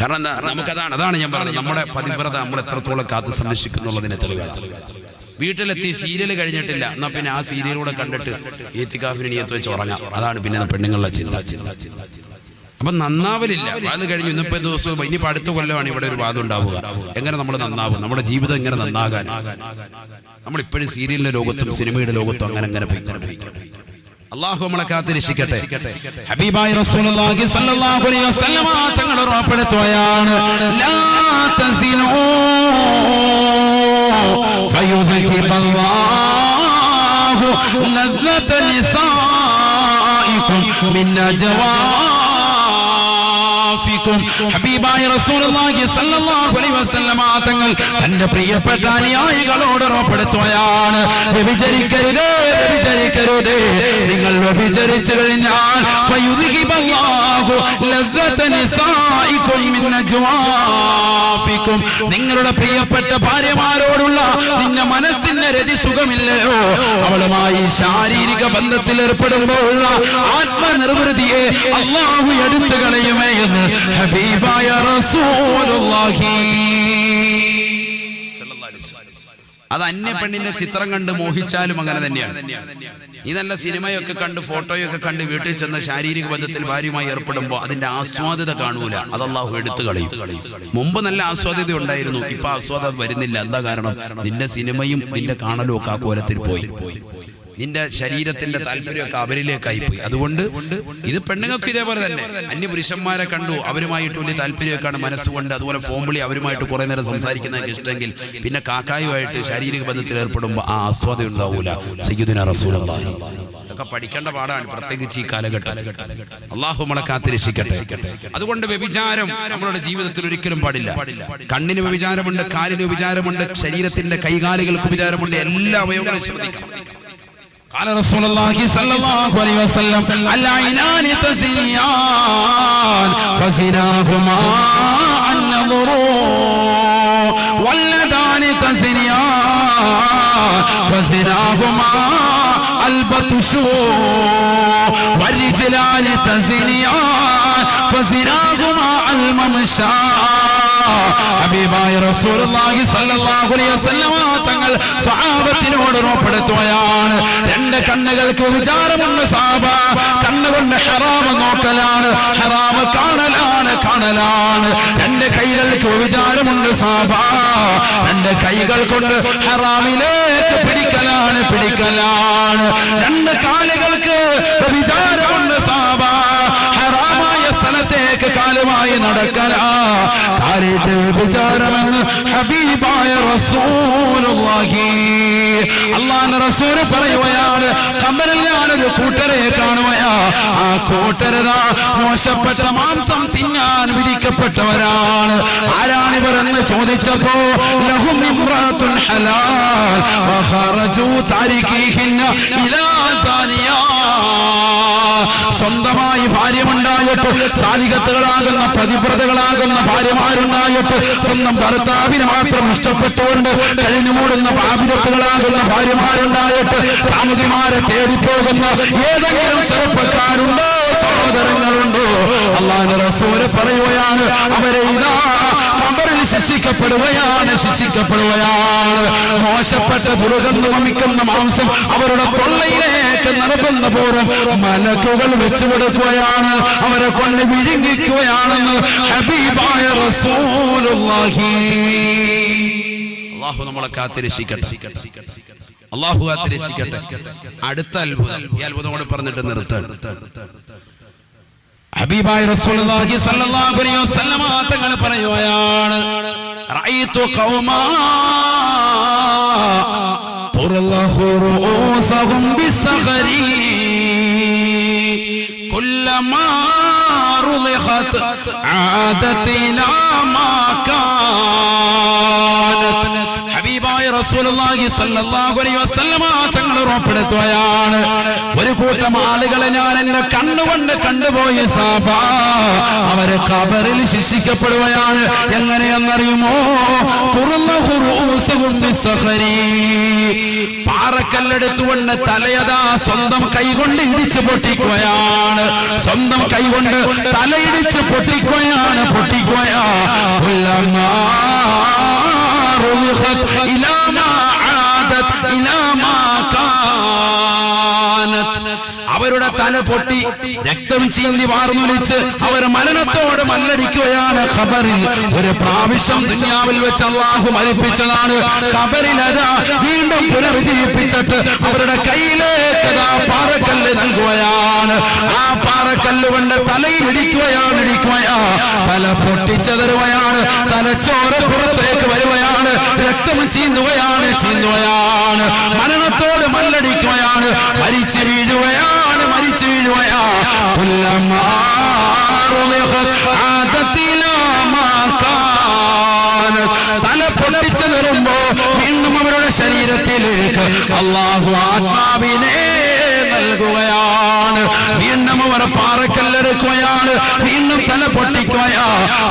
കാരണം എന്താ? നമുക്കതാണ് അതാണ് ഞാൻ പറഞ്ഞത്. നമ്മുടെ പതിവ്രത നമ്മൾ എത്രത്തോളം കാത്തു സംരക്ഷിക്കുന്നുള്ളതിനെ തെളിവാണ്. വീട്ടിലെത്തി സീരിയൽ കഴിഞ്ഞിട്ടില്ല. എന്നാ പിന്നെ ആ സീരിയലൂടെ കണ്ടിട്ട് ഏത്തിക്കാഫിന് നീയത്ത് വെച്ച് ഉറങ്ങാം. അതാണ് പിന്നെ പെണ്ണുങ്ങളുടെ ചിന്ത. അപ്പൊ നന്നാവലില്ല. അത് കഴിഞ്ഞു ഇന്നിപ്പോ ദിവസവും ഇനിയിപ്പോ അടുത്ത കൊല്ലമാണ് ഇവിടെ ഒരു വാദം ഉണ്ടാവുക. എങ്ങനെ നമ്മൾ നന്നാവും? നമ്മുടെ ജീവിതം എങ്ങനെ നന്നാകാൻ? നമ്മളിപ്പോഴും സീരിയലിന്റെ ലോകത്തും സിനിമയുടെ ലോകത്തും അങ്ങനെ അങ്ങനെ പോയിക്കൊണ്ടിരിക്കും അള്ളാഹു നമ്മളെ കാത്തിരിക്കട്ടെ ഹബീബായി റസൂലുള്ളാഹി സ്വല്ലല്ലാഹു അലൈഹി വസല്ലമ തങ്ങൾ ഉറപ്പെടുത്തുകയാണ് ലാ തസിനൂ ഫയുദ്ഹിബ അല്ലാഹു ലദ്ദത നിസായികും മിൻ അജ്വാഫിക്കും ഹബീബായ റസൂലുള്ളാഹി സ്വല്ലല്ലാഹു അലൈഹി വസല്ലമ തങ്ങൾ തന്റെ പ്രിയപ്പെട്ട അനുയായികളോട് ഉറപ്പെടുത്തുകയാണ്. വ്യഭിചരിക്കരുത് വ്യഭിചരിക്കരുത് നിങ്ങൾ വ്യഭിചരിച്ചു കഴിഞ്ഞാൽ നിങ്ങളുടെ പ്രിയപ്പെട്ട ഭാര്യമാരോടുള്ള നിന്റെ മനസ്സിന്റെ രതി സുഖമില്ലയോ? അവളുമായി ശാരീരിക ബന്ധത്തിൽ ഏർപ്പെടുമ്പോഴുള്ള ആത്മനിർവൃതിയെ അള്ളാഹു എടുത്തു കളയുമേ എന്ന് ഹബീബായ റസൂലുള്ളാഹി അത് അന്യ പെണ്ണിന്റെ ചിത്രം കണ്ട് മോഹിച്ചാലും അങ്ങനെ തന്നെയാണ്. ഈ നല്ല സിനിമയൊക്കെ കണ്ട് ഫോട്ടോയൊക്കെ കണ്ട് വീട്ടിൽ ചെന്ന ശാരീരിക ബന്ധത്തിൽ ഭാര്യയുമായി ഏർപ്പെടുമ്പോൾ അതിന്റെ ആസ്വാദ്യത കാണൂല. അത് അള്ളാഹു എടുത്തു കളയും. മുമ്പ് നല്ല ആസ്വാദ്യത ഉണ്ടായിരുന്നു. ഇപ്പൊ ആസ്വാദ വരുന്നില്ല. എന്താ കാരണം? നിന്റെ സിനിമയും നിന്റെ കാണലും ഒക്കെ ആ കോലത്തിൽ പോയി. നിന്റെ ശരീരത്തിന്റെ താല്പര്യമൊക്കെ അവരിലേക്കായി പോയി അതുകൊണ്ട് ഇത് പെണ്ണുങ്ങൾക്ക് ഇതേപോലെ തന്നെ. അന്യ പുരുഷന്മാരെ കണ്ടു. അവരുമായിട്ട് വലിയ താല്പര്യമൊക്കെയാണ് മനസ്സുകൊണ്ട് അതുപോലെ ഫോൺ വിളി അവരുമായിട്ട് കുറെ നേരം സംസാരിക്കുന്നതൊക്കെ ഇഷ്ടമെങ്കിൽ പിന്നെ കാക്കായുമായിട്ട് ശാരീരിക ബന്ധത്തിൽ ഏർപ്പെടുമ്പോൾ ആ ആസ്വാദ്യം ഉണ്ടാവൂല. സയ്യുദിന ഒക്കെ പഠിക്കേണ്ട പാടാണ് പ്രത്യേകിച്ച് ഈ കാലഘട്ടം അള്ളാഹു നമ്മളെ കാത്തിരക്ഷിക്കട്ടെ. അതുകൊണ്ട് വ്യഭിചാരം നമ്മളുടെ ജീവിതത്തിൽ ഒരിക്കലും പാടില്ല. കണ്ണിന് വ്യഭിചാരമുണ്ട് കാലിന് വ്യഭിചാരമുണ്ട് ശരീരത്തിന്റെ കൈകാലുകൾക്ക് വ്യഭിചാരമുണ്ട് എല്ലാ അവയവങ്ങളും ശ്രദ്ധിക്കണം قال رسول الله صلى الله عليه وسلم العينان تزنيان فزناهما النظر واللذان تزنيان فزناهما البطش والرجلان تزنيان فزناهما الممشى. حبيبي رسول الله صلى الله عليه وسلم തങ്ങൾ സഹാബത്തിനോട് ഉറപ്പെടുത്തുകയാണ് എന്റെ കണ്ണുകൾക്ക് വിചാരമുണ്ട് സാബ കണ്ണുകൊണ്ട് ഹറാമ നോക്കലാണ്. ഹറാമ കാണലാണ് കാണലാണ്. എന്റെ കൈകൾക്ക് വിചാരമുണ്ട് സാബ എന്റെ കൈകൾ കൊണ്ട് ഹറാമിലേക്ക് പിടിക്കലാണ് പിടിക്കലാണ്. രണ്ട് കാലുകൾക്ക് വിചാരമുണ്ട് സാബ. കാലുമായി കാലത്തെ കാലിന്റെ വിചാരമെന്ന് ഹബീബായ റസൂലുള്ളാഹി. അള്ളാന്റെ റസൂൽ പറയുകയാണ് കമ്മലിൽ ഞാനൊരു കൂട്ടരെ കാണുകയാ. ആ കൂട്ടരതാ മോശപ്പെട്ട മാംസം തിന്നാൻ വിധിക്കപ്പെട്ടവരാണ്. ആരാണിവർ എന്ന് ചോദിച്ചപ്പോ ലഹും ഹലാൽ ഇലാ സാനിയാ. സ്വന്തമായി ഭാര്യമുണ്ടായിട്ട് സാലികത്തുകളാകുന്ന പ്രതിപ്രതകളാകുന്ന ഭാര്യമാരുണ്ടായിട്ട് സ്വന്തം ഭർത്താവിനെ മാത്രം ഇഷ്ടപ്പെട്ടുകൊണ്ട് കഴിഞ്ഞു മൂടുന്ന പാപിരത്തുകളാകുന്ന ഭാര്യമാരുണ്ടായിട്ട് കാമുകിമാരെ തേടിപ്പോകുന്ന ഏതെങ്കിലും ചെറുപ്പക്കാരുണ്ടോ? സഹോദരങ്ങളുണ്ടോ. അള്ളാഹു റസൂൽ പറയുകയാണ് അവരെ ഇതാ ശിക്ഷിക്കപ്പെടുകയാണ് ശിക്ഷിക്കപ്പെടുകയാണ്. മോശപ്പെട്ട ദുർഗന്ധം വമിക്കുന്ന മാംസം അവരുടെ തൊള്ളയിലേക്ക് നിർബന്ധപൂർവം മലക്കുകൾ വെച്ചു കൊടുക്കുകയാണ്. അവരെ കൊണ്ട് വിഴുങ്ങിക്കുകയാണെന്ന് ഹബീബായ റസൂലുള്ളാഹി. അള്ളാഹു നമ്മളെ കാത്തിരക്ഷിക്കട്ടെ. അള്ളാഹു കാത്തിരക്ഷിക്കട്ടെ. അടുത്ത അത്ഭുതം ഈ അത്ഭുതം കൂടെ പറഞ്ഞിട്ട് നിർത്തണം ഹബീബായ റസൂലുള്ളാഹി സ്വല്ലല്ലാഹു അലൈഹി വസല്ലമ തങ്ങൾ പറയുകയാണ് റഅയ്തു ഖൗമാ തുറല്ലഹു റൂസഹും ബിസ്സഖരി കുല്ലമാ റുളിഖത് ആദത് മാ കാനത് തങ്ങൾ ഉറപ്പെടുത്തുകയാണ്. ഒരു കൂട്ടം ആളുകളെ ഞാൻ എന്നെ കണ്ണുകൊണ്ട് കണ്ടുപോയി സാബ അവർ ഖബറിൽ ശിക്ഷിക്കപ്പെടുകയാണ്. എങ്ങനെയെന്നറിയുമോ? ബിസ്സഖരി. പാറക്കല്ലെടുത്തുകൊണ്ട് തലയതാ സ്വന്തം കൈകൊണ്ട് ഇടിച്ചു പൊട്ടിക്കുകയാണ്. സ്വന്തം കൈകൊണ്ട് തലയിടിച്ച് പൊട്ടിക്കുകയാണ് رُوِخَتْ ما عادت عَادَتْ ما كانت. അവരുടെ തല പൊട്ടി രക്തം ചീന്തി വാർന്നൊലിച്ച് അവർ മരണത്തോട് മല്ലടിക്കുകയാണ് ഖബറിൽ. ഒരു പ്രാവശ്യം ദുനിയാവിൽ വെച്ച് അള്ളാഹു മരിപ്പിച്ചതാണ്. ഖബറിൽ അതാ വീണ്ടും പുനർജീവിപ്പിച്ചിട്ട് അവരുടെ കയ്യിലേക്ക് പാറക്കല്ല് നൽകുകയാണ്. ആ പാറക്കല്ല് കൊണ്ട് തലയിൽ ഇടിക്കുകയാണ് ഇടിക്കുകയാ തല പൊട്ടിച്ചതരുകയാണ്. തലച്ചോറ് പുറത്ത് രക്തം ചീന്തുകയാണ് ചീന്തുകയാണ്. മരണത്തോട് മല്ലടിക്കുകയാണ് മരിച്ചു വീഴുകയാണ് മരിച്ചു വീഴുകയാ തല പൊട്ടിച്ചു നിറുമ്പോ വീണ്ടും അവരുടെ ശരീരത്തിലേക്ക് അള്ളാഹു ആത്മാവിനെ നൽകുകയാണ്. വീണ്ടും അവർ പാറക്കല്ലെടുക്കുകയാണ് വീണ്ടും തല പൊട്ടിക്കുകയാ.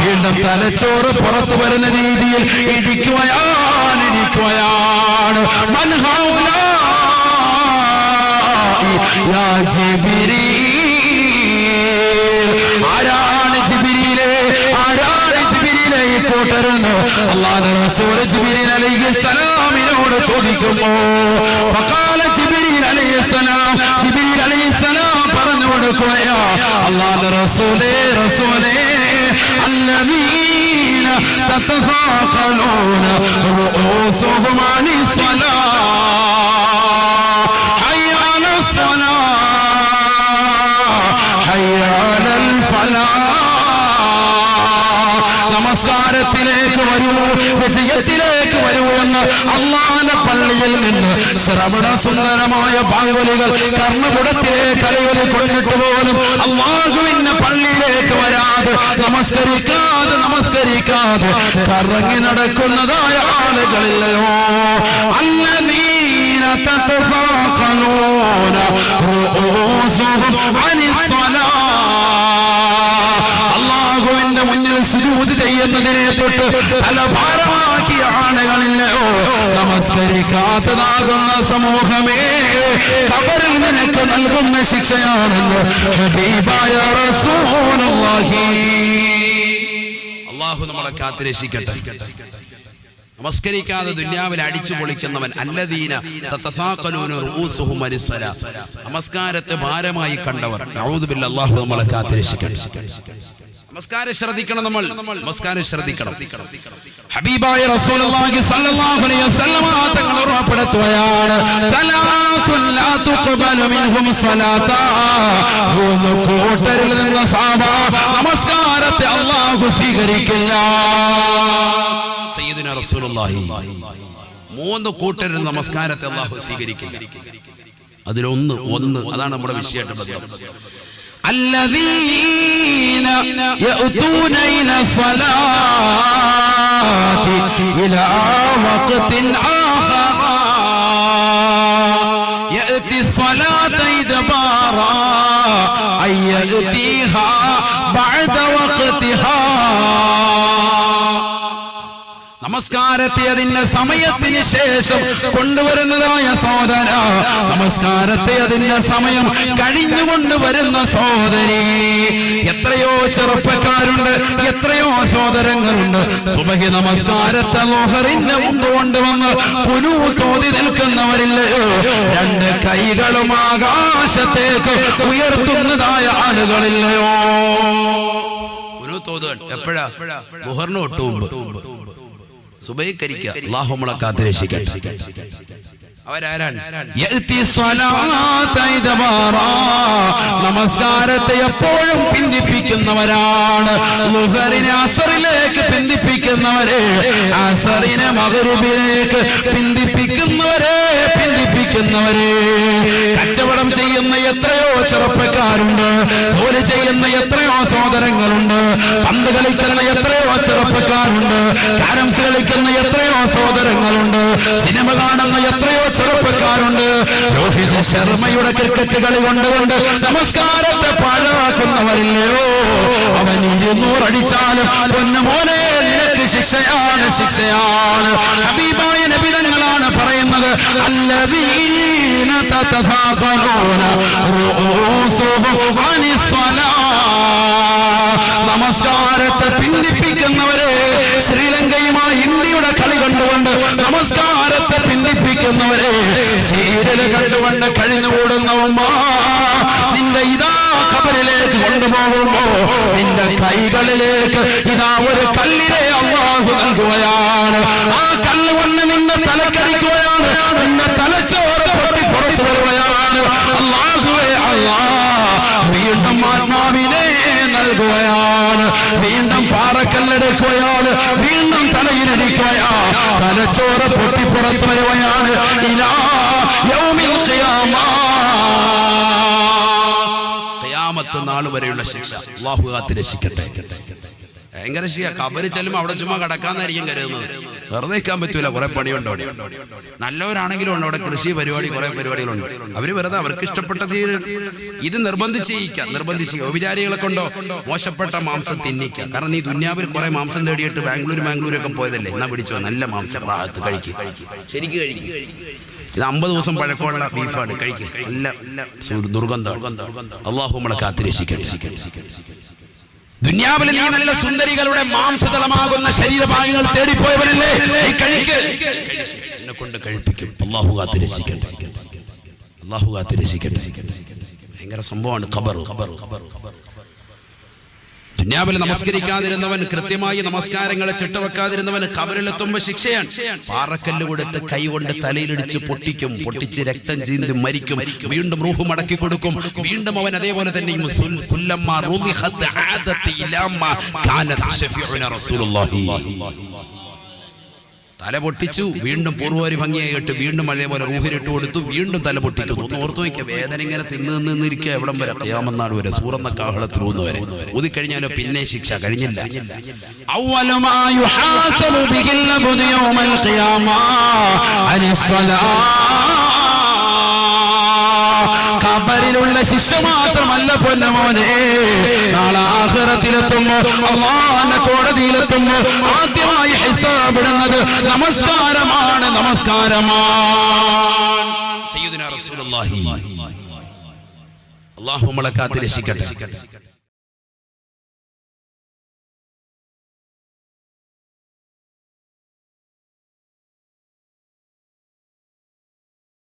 വീണ്ടും തലച്ചോറ് പുറത്തു വരുന്ന രീതിയിൽ ഇടിക്കുകയാണ് ആരാണ് ജിബിരിയിലെ ഈ കൂട്ടരെന്ന് അള്ളാഹു റസൂൽ ജിബിരിൽ അലൈഹി സലാമിനോട് ചോദിക്കുമ്പോ ഫഖാല ജിബിരിൽ അലൈഹി സലാം ജിബിരിൽ അലൈഹി സലാം പറഞ്ഞു കൊടുക്കുകയാ അള്ളാഹു റസൂലേ റസൂലേ الذين تتثاقلون رؤوسهم عن الصلاة حي على الصلاة حي على الفلاح നമസ്കാരത്തിലേക്ക് വരൂ വിജയത്തിലേക്ക് വരൂ എന്ന് അള്ളാന്റെ പള്ളിയിൽ നിന്ന് ശ്രവണ സുന്ദരമായ പാങ്കുലികൾ കർമ്മപുടത്തിലെ കലയിൽ കൊണ്ടിട്ട് പോലും അള്ളാഹുവിന്റെ പള്ളിയിലേക്ക് വരാതെ നമസ്കരിക്കാതെ നമസ്കരിക്കാതെ കറങ്ങി നടക്കുന്നതായ ആളുകളില്ലയോ? അനിസ്സലാ അള്ളാഹുവിന്റെ മുന്നിൽ സുജൂദ് ചെയ്യുന്നതിനെ തൊട്ട് തലഭാരമാക്കിയ ആളുകളില്ലയോ നമസ്കരിക്കാത്തതാകുന്ന സമൂഹമേ. കബറിൽ നിനക്ക് നൽകുന്ന ശിക്ഷയാണെന്ന് അള്ളാഹു നമ്മളെ കാത്തിരക്ഷിക്കട്ടെ. നമസ്കരിക്കാതെ ദുന്യാവിൽ അടിച്ചു പൊളിക്കുന്നവൻ അല്ലദീന നമസ്കാരത്തെ ഭാരമായി കണ്ടവർ. അള്ളാഹു നമ്മളെ കാത്തിരക്ഷിക്കട്ടെ. നമസ്കാരം ശ്രദ്ധിക്കണം നമ്മൾ. നമസ്കാരം ശ്രദ്ധിക്കണം ഹബീബായ റസൂലുള്ളാഹി സ്വല്ലല്ലാഹു അലൈഹി വസല്ലമ തങ്ങൾ ഉറപ്പെടുത്തുകയാണ്. സലാസുൻ ലാ തുഖബലു മിൻഹും സ്വലാത്താ. മൂന്ന് കൂട്ടരിൽ നിന്ന് നമസ്കാരത്തെ അള്ളാഹു സ്വീകരിക്കില്ല. സയ്യിദുന റസൂലുള്ളാഹി. മൂന്ന് കൂട്ടരിൽ നമസ്കാരത്തെ അല്ലാഹു സ്വീകരിക്കില്ല. അതിലൊന്ന് ഒന്ന് അതാണ് നമ്മുടെ വിഷയമായിട്ട് ബന്ധം. الذين يأتون إلى الصلاة നമസ്കാരത്തെ അതിന്റെ സമയത്തിന് ശേഷം കൊണ്ടുവരുന്നതായ സോദര നമസ്കാരത്തെ അതിന്റെ സമയം കഴിഞ്ഞു കൊണ്ടുവരുന്ന സോദരി എത്രയോ ചെറുപ്പക്കാരുണ്ട് എത്രയോ സോദരങ്ങളുണ്ട് സുബഹി നമസ്കാരത്തെ ലോഹറിന്റെ മുമ്പ് കൊണ്ടുവന്ന് പുനു തോതി നിൽക്കുന്നവരില്ലയോ രണ്ട് കൈകളും ആകാശത്തേക്ക് ഉയർത്തുന്നതായ ആളുകളില്ലയോ. പുനു തോതുകൾ. എപ്പോഴാ? മുഹറിന് ഒട്ടുമുമ്പ് കാത്തിരക്ഷിക്കട്ടെ. അവരാരാണ്. നമസ്കാരത്തെ എപ്പോഴും പിന്തിപ്പിക്കുന്നവരാണ്. ലുഹറിനെ അസറിലേക്ക് പിന്തിപ്പിക്കുന്നവരെ അസറിനെ മകരിബിലേക്ക് പിന്തിപ്പിക്കുന്നവരെ. പിന്തിപ്പിക്കുന്നവരെ കച്ചവടം ചെയ്യുന്ന എത്രയോ ചെറുപ്പക്കാരുണ്ട് ജോലി ചെയ്യുന്ന എത്രയോ സഹോദരങ്ങളുണ്ട് പന്ത് കളിക്കുന്ന എത്രയോ ചെറുപ്പക്കാരുണ്ട് കാരംസ് കളിക്കുന്ന എത്രയോ സഹോദരങ്ങളുണ്ട് സിനിമ കാണുന്ന എത്രയോ ചെറുപ്പക്കാരുണ്ട്. രോഹിത് ശർമ്മയുടെ ക്രിക്കറ്റ് കളി കൊണ്ടുകൊണ്ട് നമസ്കാരത്തെ പാഴാക്കുന്നവരില്ലയോ? അവൻ ഇരുന്നൂറടിച്ചാലും പൊന്നു നിനക്ക് ശിക്ഷയാണ് ശിക്ഷയാണ്. ഹബീബായ നബിതങ്ങളാണ് പറയുന്നത് അല്ലദീന തതഫാഖലൂന റൂസുഹും അനിസ്സലാ നമസ്കാരത്തെ പിന്തിപ്പിക്കുന്നവരെ ശ്രീലങ്കയുമായി ഇന്ത്യയുടെ കളി കണ്ടുകൊണ്ട് നമസ്കാരത്തെ പിന്തിപ്പിക്കുന്നവരെ സീരിയൽ കണ്ടുകൊണ്ട് കഴിഞ്ഞുകൂടുന്ന ഉമ്മ നിന്റെ ഇതാ ഖബറിലേക്ക് കൊണ്ടുപോകുമ്പോ നിന്റെ കൈകളിലേക്ക് ഇതാ ഒരു കല്ലിനെ അള്ളാഹു നൽകുകയാണ്. ആ കല്ല് കൊണ്ട് നിന്നെ തലക്കടിക്കുകയാണ്. നിന്നെ തലച്ചോറ് പൊട്ടി പുറത്തു വരുകയാണ്. അള്ളാഹുവേ അള്ളാ വീണ്ടും ആത്മാവിനെ നൽകുകയാണ്. വീണ്ടും പാറക്കല്ലെടുക്കുകയാണ്. വീണ്ടും തലയിലിരിക്കുകയാ തലച്ചോറ് പൊട്ടി പുറത്തു വരുകയാണ്. ഇലാ നാൾ വരെയുള്ള ശിക്ഷ. അള്ളാഹു കാത്ത് രക്ഷിക്കട്ടെ ഭയങ്കര ശിക്ഷ. കബര് ചെല്ലുമ്പോൾ അവിടെ ചുമ്മാ കടക്കാന്നായിരിക്കും കരുതുന്നത്. വെറുതെ നിൽക്കാൻ പറ്റൂല. കുറെ പണിയുണ്ട് അവിടെ. നല്ലവരാണെങ്കിലും ഉണ്ട്. അവിടെ കൃഷി പരിപാടി കുറെ പരിപാടികളുണ്ട്. അവർ വെറുതെ അവർക്ക് ഇഷ്ടപ്പെട്ട തീ- ഇത് നിർബന്ധിച്ച് ചെയ്യിക്കാം. നിർബന്ധിച്ച് വിചാരികളെ കൊണ്ടോ മോശപ്പെട്ട മാംസം തിന്നിക്കാം. കാരണം നീ ദുന്യാവിൽ കുറെ മാംസം തേടിയിട്ട് ബാംഗ്ലൂർ ബാംഗ്ലൂർ ഒക്കെ പോയതല്ലേ? എന്നാ പിടിച്ചോ? നല്ല മാംസം. റാഹത്ത് കഴിക്കും. ശരിക്കും കഴിക്കും. ഇത് അമ്പത് ദിവസം പഴക്കമുള്ള ബീഫാണ്. കഴിക്കും. നല്ല ദുർഗന്ധം. അള്ളാഹു നമ്മളെ കാത്തിരക്ഷിക്കട്ടെ. ദുന്യാവിൽ നീ നല്ല സുന്ദരികളുടെ മാംസതലമാകുന്ന ശരീരഭാഗങ്ങൾ തേടിപ്പോയവനല്ലേ? എന്നെ കൊണ്ട് കഴിപ്പിക്കും. അള്ളാഹു കാത്തിരക്ഷിക്കട്ടെ. അള്ളാഹു കാത്തിരക്ഷിക്കട്ടെ. ഭയങ്കര സംഭവമാണ് ഖബർ. ഖബർ ഖബർ ഖബർ. ദുന്യാവിൽ നമസ്കരിക്കാതിരുന്നവൻ കൃത്യമായി നമസ്കാരങ്ങളെ ചിട്ടവെക്കാതിരുന്നവൻ കബറിലെത്തുമ്പോ ശിക്ഷയാണ് പാറക്കല്ല് കൊടുത്ത് കൈകൊണ്ട് തലയിലിടിച്ച് പൊട്ടിക്കും പൊട്ടിച്ച് രക്തം ചീന്തി മരിക്കും വീണ്ടും റൂഹ് മടക്കി കൊടുക്കും വീണ്ടും അവൻ അതേപോലെ തന്നെ ഇലാമ്മ കാനത് ഷഫീഉന റസൂലുള്ളാഹി. തല പൊട്ടിച്ചു വീണ്ടും പൂർവരി ഭംഗിയായിട്ട് വീണ്ടും അതേപോലെ റൂഹിലിട്ട് കൊടുത്തു വീണ്ടും തല പൊട്ടിക്കുന്നു. ഒന്ന് ഓർത്തു വയ്ക്കുക വേദന ഇങ്ങനെ തിന്ന് നിന്നിരിക്കുക എവിടം വരെ? അയ്യാമന്നാട് വരെ? സൂറന്ന കാഹളത്തിലൂന്ന് വരെ ഊതിക്കഴിഞ്ഞാലോ പിന്നെ ശിക്ഷ കഴിഞ്ഞില്ല. ഔവലമായി ഖബറിലുള്ള ശിക്ഷ മാത്രമല്ല പൊന്നമോനെ നാളെ ആഹ്റത്തിലെത്തുമ്പോ അള്ളാഹന്റെ കോടതിയിലെത്തുമ്പോ ആദ്യമായി ഹിസാബിടുന്നത് നമസ്കാരമാണ് നമസ്കാരമാണ്. അള്ളാഹു നമ്മളെ കാത്തിരക്ഷിക്കട്ടെ.